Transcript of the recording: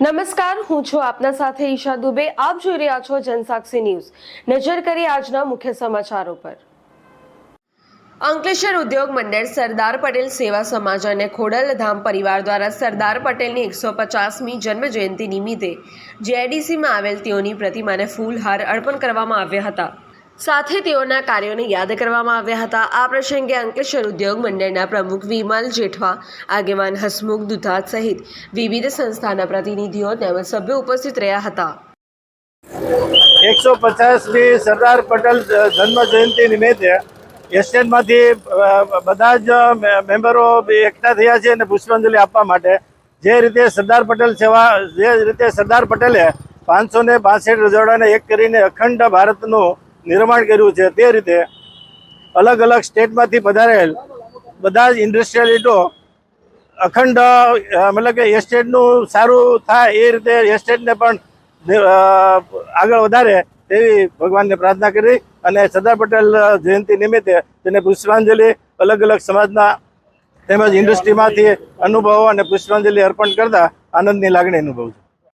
નમસ્કાર, હું છું આપના સાથે ઈશા દુબે. આપ જોઈ રહ્યા છો જનસાક્ષી ન્યૂઝ. નજર કરી આજના મુખ્ય સમાચારો પર. અંકલેશ્વર ઉદ્યોગ મંડળ સરદાર પટેલ સેવા સમાજ અને ખોડલધામ પરિવાર દ્વારા સરદાર પટેલની એકસો પચાસમી જન્મ જયંતિ નિમિત્તે જેઆઈડીસીમાં આવેલ તેઓની પ્રતિમાને ફૂલહાર અર્પણ કરવામાં આવ્યા હતા. સાથે તેઓના કાર્યોને યાદ કરવામાં આવ્યા હતા. આ પ્રસંગે અંકલેશ્વર ઉદ્યોગ મંડળના પ્રમુખ વિમલ જેઠવા, આગેવાન હસમુખ દુધાત સહિત વિવિધ સંસ્થાના પ્રતિનિધિઓ તેમજ સભ્યો ઉપસ્થિત રહ્યા હતા. એકસો પચાસમી સરદાર પટેલ જન્મ જયંતિ નિમિત્તે એશિયનમાંથી બધા જ મેમ્બરો એકઠા થયા છે અને પુષ્પાંજલિ આપવા માટે. જે રીતે સરદાર પટેલ સેવા, જે રીતે સરદાર પટેલે પાંચસો ને બાસઠ રજવાડાને એક કરીને અખંડ ભારતનું નિર્માણ કર્યું છે તે રીતે અલગ અલગ સ્ટેટમાંથી પધારેલ બધા જ ઇન્ડસ્ટ્રીયલિસ્ટો અખંડ મતલબ કે એસ્ટેટનું સારું થાય એ રીતે એસ્ટેટને પણ આગળ વધારે તેવી ભગવાનને પ્રાર્થના કરી અને સરદાર પટેલ જયંતિ નિમિત્તે તેને પુષ્પાંજલિ અલગ અલગ સમાજના તેમજ ઇન્ડસ્ટ્રીમાંથી અનુભવો અને પુષ્પાંજલિ અર્પણ કરતા આનંદની લાગણી અનુભવું